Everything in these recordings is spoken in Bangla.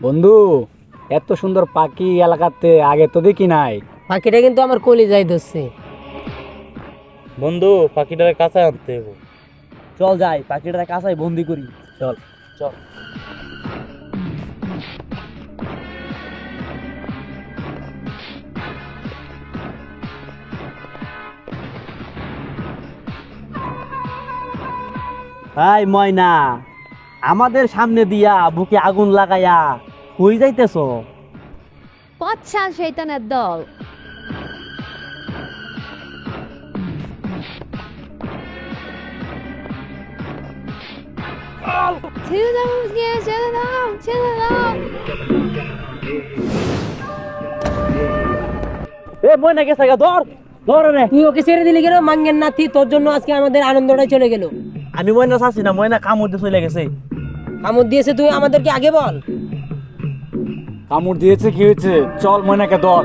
বন্ধু এত সুন্দর পাখি এলাকাতে আগে তো দেখি নাই। পাখিটা কিন্তু আমার কলি যাই ধরছে। বন্ধু পাখিটার কাছে আনতে হবে চল যাই পাখিটা কাছাই বন্দি করি। চল। চল। হাই ময়না আমাদের সামনে দিয়া বুকে আগুন লাগাইয়া কই যাইতেছো? পচ্ছা শৈতানের দল। এ ময়না গেছে গা ধর ধর রে। তুই ওকে ছেড়ে দিলি কেন? মাঙ্গেন নাতি তোর জন্য আজকে আমাদের আনন্দটাই চলে গেল। আমি ময়না চাচ্ছি না ময়না কামড় দিয়ে চলে গেছে। কামড় দিয়েছে তুই আমাদেরকে আগে বল। কামড় দিয়েছে কি হয়েছে? চল ময়নাকে দর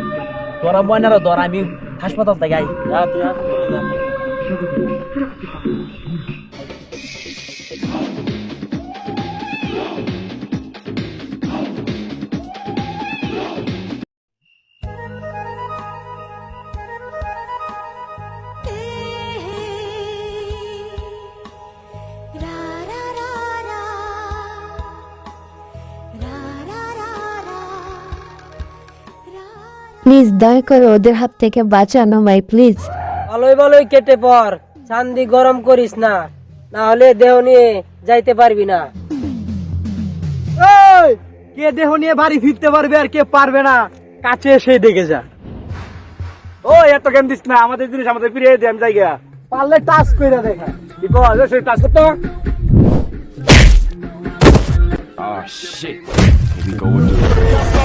তোরা ময়নারা দর আমি হাসপাতাল থেকে আই। দয়া করে ওদের হাত থেকে বাঁচানো ভাই প্লিজ ভালোই ভালোই কেটে পর। চান্দি গরম করিস না। না হলে দেহ নিয়ে যাইতে পারবি না। কে দেহ নিয়ে বাড়ি ফিরতে পারবে আর কে পারবে না? কাছে এসে দেখে যা। ও এত গেম দিস না। আমাদের জিনিস আমাদের ফিরিয়ে দে আমি যাই গা পারলে টাচ কইরা দেখা কি সেই টাচ করতে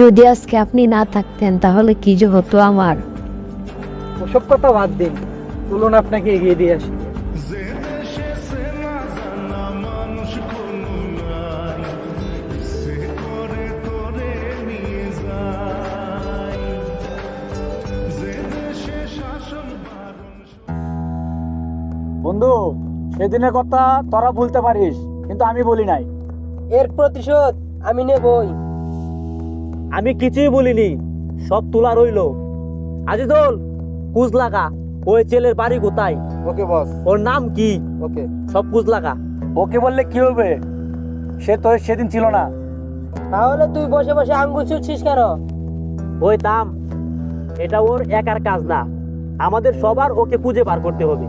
যদি আজকে আপনি না থাকতেন তাহলে কি যে হতো আমার? ওসব কথা বাদ দিন। চলুন আপনাকে এগিয়ে দিয়ে আসি। বন্ধু সেদিনের কথা তোরা ভুলতে পারিস কিন্তু আমি বলি নাই। এর প্রতিশোধ আমি নেবই। আমি কিছুই বলিনি সব তোলা রইল। আজিদুল কুজ লাগা ওই ছেলের বাড়ি কোথায়? ওকে বস। ওর নাম কি? ওকে। সব কুজ লাগা ওকে বললে কি হবে? সে তো সেদিন ছিল না। তাহলে তুই বসে বসে আঙ্গুল ছুটছিস কেন? ওই দাম এটা ওর একার কাজ না। আমাদের সবার ওকে খুঁজে বার করতে হবে।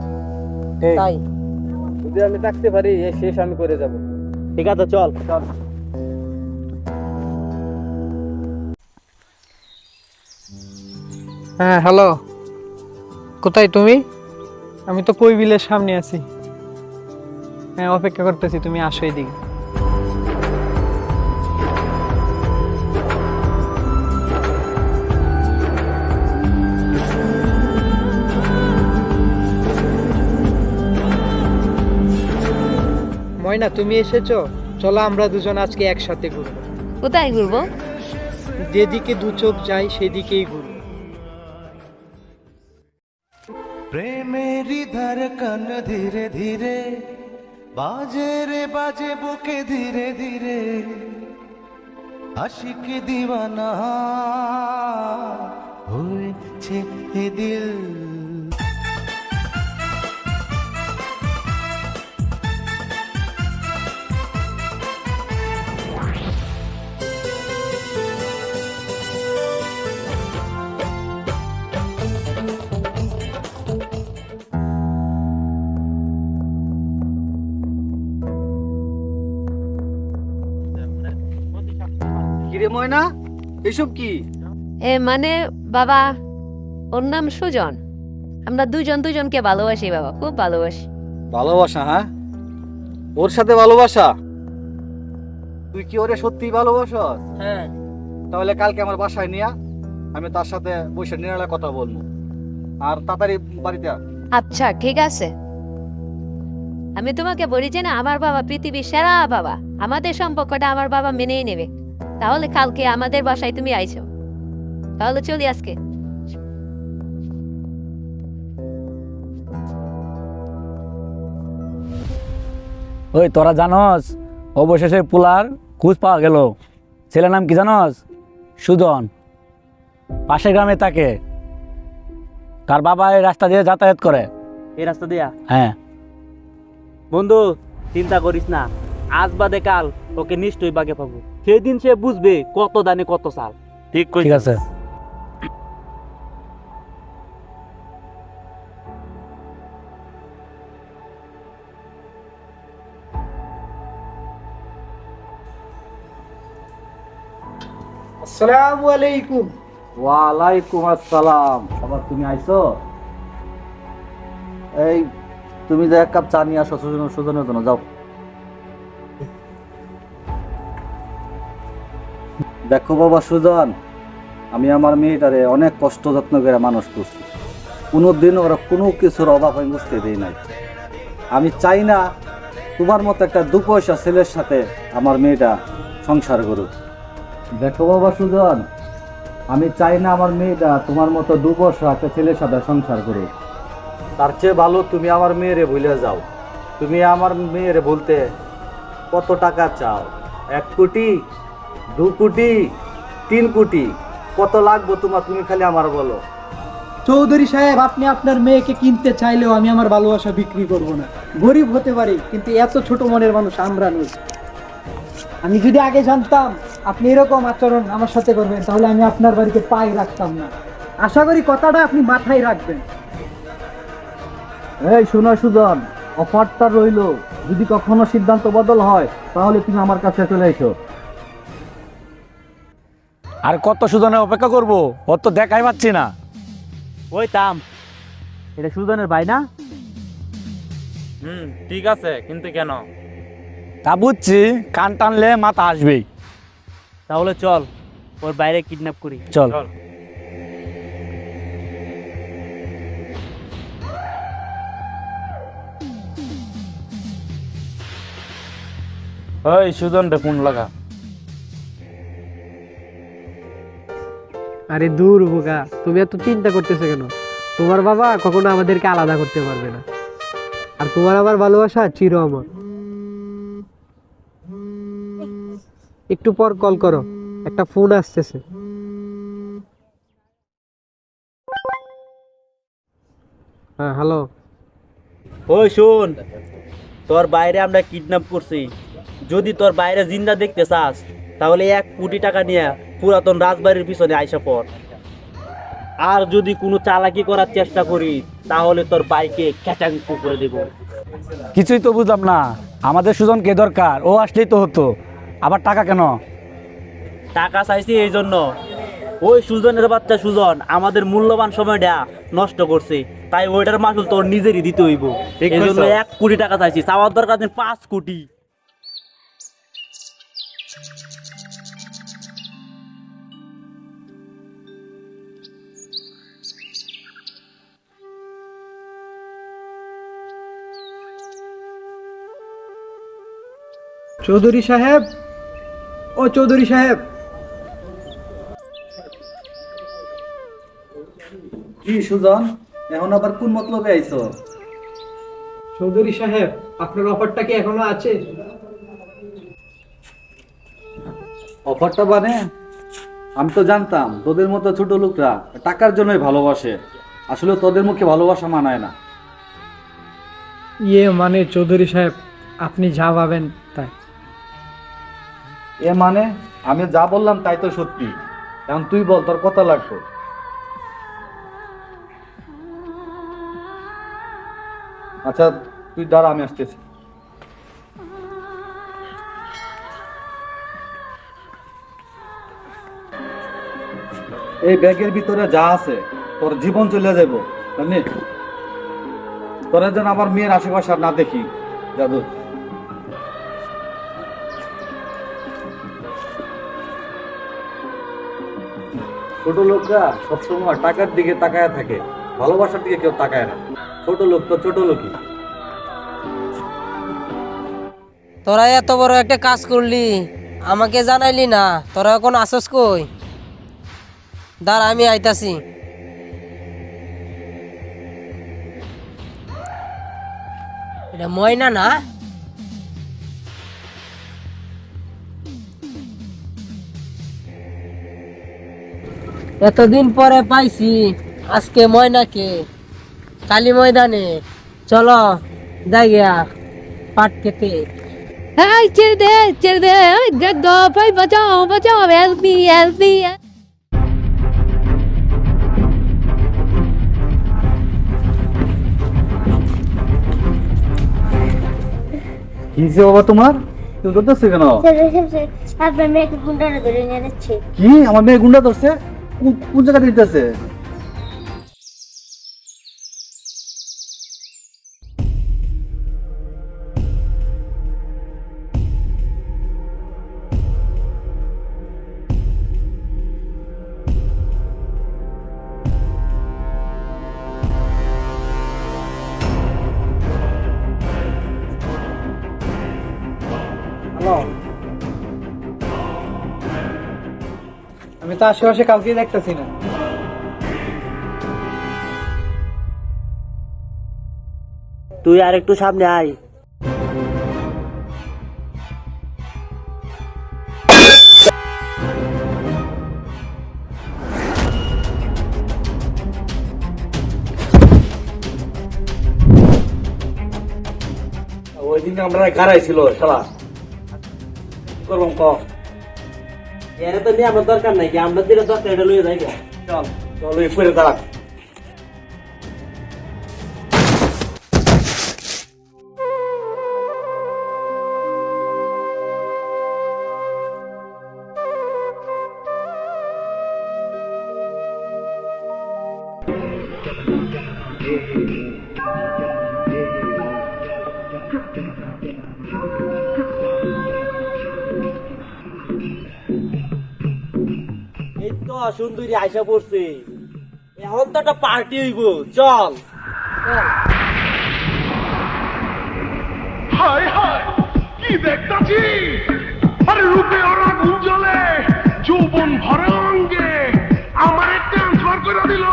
তাই। যদি আমি থাকতে পারি এ শেষ আমি করে যাব। ঠিক আছে চল। চল। হ্যাঁ হ্যালো কোথায় তুমি? আমি তো কই বিলের সামনে আছি। হ্যাঁ অপেক্ষা করতেছি তুমি আসো এদিকে। ময়না তুমি এসেছ? চলো আমরা দুজন আজকে একসাথে ঘুরবো। কোথায় ঘুরবো? যেদিকে দু চোখ যায় সেদিকেই ঘুরবো। প্রেমেরই ধরকন ধীরে ধীরে বাজে রে বাজে বুকে ধীরে ধীরে আশিক দিবানা হয়েছে দিল। কিরে ময়না এসব কি? এ মানে বাবা ওর নাম সুজন। আমরা দুজন দুজনকে ভালোবাসি বাবা খুব ভালোবাসি। ভালোবাসা হ্যাঁ? ওর সাথে ভালোবাসা? তুই কি ওরে সত্যি ভালোবাসস? হ্যাঁ। তাহলে কালকে আমার বাসায় নিয়া আমি তার সাথে বসে নিরালা কথা বলব। আর তাড়াতাড়ি বাড়িতে। আচ্ছা ঠিক আছে। আমি তোমাকে বলি যে না আমার বাবা পৃথিবীর সেরা বাবা। আমাদের সম্পর্কটা আমার বাবা মেনেই নেবে। তাহলে কালকে আমাদের বাসায় তুমি আইছো। তাহলে চলি আজকে। ওই তোরা জানস অবশেষে পুলার খুঁজ পাওয়া গেল। ছেলের নাম কি জানস? সুজন। পাশের গ্রামে থাকে। তার বাবা এই রাস্তা দিয়ে যাতায়াত করে। এই রাস্তা দিয়া? হ্যাঁ। বন্ধু চিন্তা করিস না। আজ বাদে কাল ওকে নিশ্চয়ই বাগে পাবো। সেদিন সে বুঝবে কত দানে কত সাল। ঠিক ঠিক আছে। আসসালামু আলাইকুম। ওয়ালাইকুম আসসালাম। আবার তুমি আইছো? এই তুমি যে এক কাপ চা নিয়ে আসো সুজন সুজনের জন্য যাও। দেখো বাবা সুজন, আমি আমার মেয়েটারে অনেক কষ্ট যত্ন করে মানুষ করছি। কোনোদিন ওরা কোনো কিছুর অভাব আমি বুঝতে দিই নাই। আমি চাই না তোমার মতো একটা দু পয়সা ছেলের সাথে আমার মেয়েটা সংসার করুক। দেখো বাবা সুজন, আমি চাই না আমার মেয়েটা তোমার মতো দু বছর একটা ছেলের সাথে সংসার করুক। তার চেয়ে ভালো তুমি আমার মেয়েরে ভুলে যাও। তুমি আমার মেয়েরে বলতে কত টাকা চাও? এক কোটি? দু কোটি তিন কোটি কত লাগবো তোমার তুমি খালি আমার বলো। চৌধুরী সাহেব আপনি আপনার মেয়েকে কিনতে চাইলেও আমি আমার ভালোবাসা বিক্রি করব না। গরিব হতে পারি কিন্তু এত ছোট মনের মানুষ আমরা নই। আমি যদি আগে জানতাম আপনি এরকম আচরণ আমার সাথে করবেন তাহলে আমি আপনার বাড়িতে পাই রাখতাম না। আশা করি কথাটা আপনি মাথায় রাখবেন। এই শোনো সুজন অফারটা রইল। যদি কখনো সিদ্ধান্ত বদল হয় তাহলে তুমি আমার কাছে চলে এসো। আর কত সুজনের অপেক্ষা করব? ওর তো দেখাই পাচ্ছি না। ওই তাম এটা সুজনের ভাই না? হুম ঠিক আছে কিন্তু কেন? তা বুঝছি কান টানলে মাথা আসবেই। তাহলে চল ওর বাইরে কিডন্যাপ করি। চল। ওই সুজন রে ফোন লাগা। আরে দূর বোকা, তুমি এত চিন্তা করতেছো কেন? তোমার বাবা কখনো আমাদেরকে আলাদা করতে পারবে না। আর তোমার আবার ভালোবাসা চির অমর একটু পর কল করো, একটা ফোন আসতেছে। হ্যাঁ হ্যালো ওই শোন, তোর বাইরে আমরা কিডন্যাপ করছি। যদি তোর বাইরে জিন্দা দেখতে চাস, তাহলে এক কোটি টাকা নিয়ে পুরাতন রাজবাড়ির পিছনে আইসা পর আর যদি কোনো চালাকি করার চেষ্টা করি তাহলে তোর বাইকে ক্যাচাং করে দেব। কিছুই তো বুঝলাম না। আমাদের সুজনকে দরকার? ও আসলেই তো হতো। আবার টাকা কেন? টাকা চাইছি এই জন্য। ওই সুজনের বাচ্চা সুজন আমাদের মূল্যবান সময়টা নষ্ট করছে। তাই ওইটার মাসুল তোর নিজেরই দিতে হইব। এই জন্য এক কোটি টাকা চাইছি। চাওয়ার দরকার পাঁচ কোটি। চৌধুরী সাহেব? ও চৌধুরী সাহেব। কি সুজন এখন আবার কোন মতলবে আইছো? চৌধুরী সাহেব আপনার অফারটা কি এখনও আছে? অফারটা মানে? আমি তো জানতাম তোদের মতো ছোট লোকরা টাকার জন্যই ভালোবাসে। আসলে তোদের মুখে ভালোবাসা মানায় না। ইয়ে মানে চৌধুরী সাহেব আপনি যা ভাবেন তাই। এ মানে আমি যা বললাম তাই তো সত্যি। এখন তুই বল, তোর কথা লাগতো আচ্ছা তুই দাঁড়া, আমি আসতেছি। এই ব্যাগের ভিতরে যা আছে, তোর জীবন চলে যাব জানি তোরা যেন আমার মেয়ের আশেপাশে আর না দেখি যাদু ছোট লোকরা সবসময় টাকার দিকে তাকায় থাকে, ভালোবাসার দিকে কেউ তাকায় না। ছোট লোক তো ছোট লোকই। তোরা এত বড় একটা কাজ করলি, আমাকে জানাইলি না, তোরা এখন আসস কই? দাঁড়া, আমি আইতাছি। এটা ময়না না? এতদিন পরে পাইছি আজকে ময়নাকে। কালী ময়দানে। চলো যাই পাট খেতে। ছেড়ে দে ছেড়ে দো ভাই বাঁচাও বাঁচাও হেল্প মি হেল্প মি কি যে বাবা তোমার? তুমি করতেছো কেন? আপনার মেয়েকে গুন্ডারা ধরে নিয়ে যাচ্ছে। কি? আমার মেয়ে গুন্ডা ধরছে? কোন- কোন জায়গা দিতেছে? তো আশেপাশে কাউকেই দেখতেছি না। তুই আর একটু সামনে আয়। ওই দিন আমরা গাড়াই ছিল শালা। কি করব ক এর তো নিয়ে আমার দরকার নাই কি আমরা দিলে দরকার এটা লইয়ে যাই গা। চল চল ওই পরে দাঁড়া এই তো সুন্দরী আইসা পড়ছে। এখন তো একটা পার্টি হইব, চল। হায় হায়, কি দেখতাছি? আরে রূপে ওরা গুঞ্জলে যৌবন ভরা অঙ্গে আমার ট্রান্সফার করে দিল।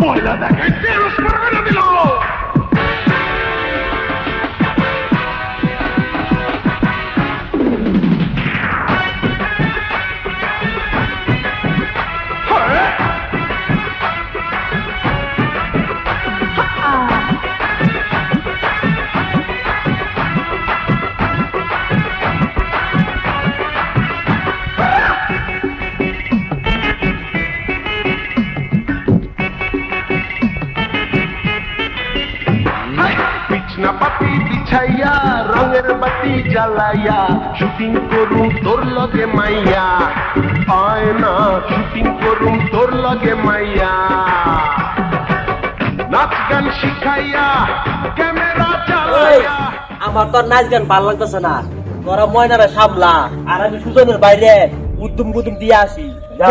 পয়লা দেখায় ট্রান্সফার করে দিল। জ্বালাইয়া শুটিং করুম তোর লগে মাইয়া। হয় না শুটিং করুম তোর লগে মাইয়া। নাচ গান শিখাইয়া ক্যামেরা চালাইয়া। আমার তো নাচ গান ভালো লাগতেছে না। তোরা ময়নারে সামলা আর আমি সুজনের বাইরে উদ্যম গুদুম দিয়ে আসি। যা।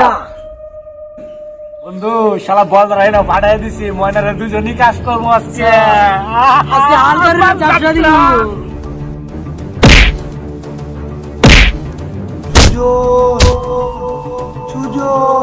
বন্ধু শালা বল রাই না ভাড়াই দিছি ময়নারে দুজনই কাজ করব আজকে। আজকে সুযোগ সুযোগ।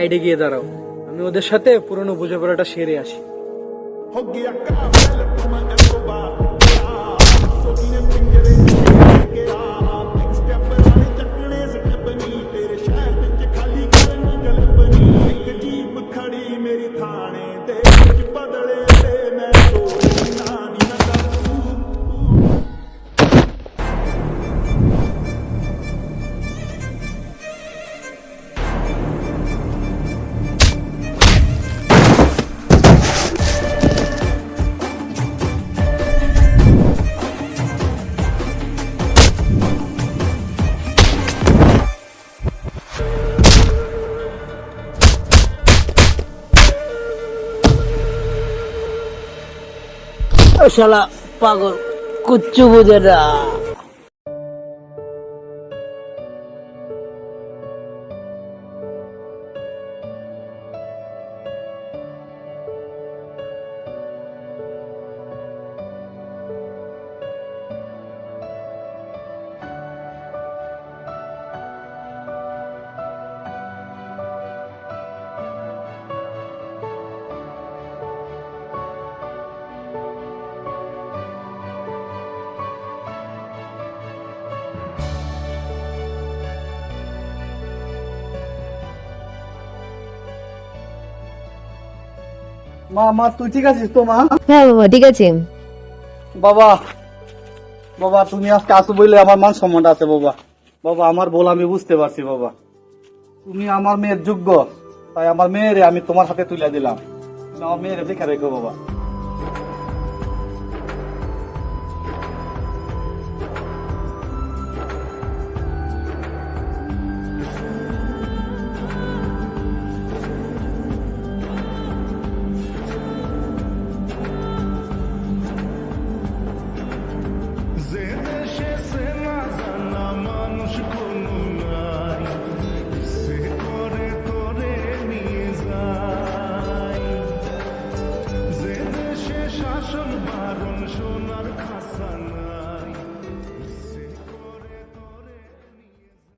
সাইডে গিয়ে দাঁড়াও। আমি ওদের সাথে পুরনো বোঝাপড়াটা সেরে আসি। শালা পাগল কুচ্ছু বুঝে না। মা মা তুই ঠিক আছিস তো মা? হ্যাঁ বাবা ঠিক আছে। বাবা বাবা তুমি আজকে আসো বললে আমার মান সম্মানটা আছে বাবা। বাবা আমার বল আমি বুঝতে পারছি বাবা। তুমি আমার মেয়ের যোগ্য তাই আমার মেয়েরে আমি তোমার হাতে তুলে দিলাম। আমার মেয়েরে দেখে রেখো বাবা।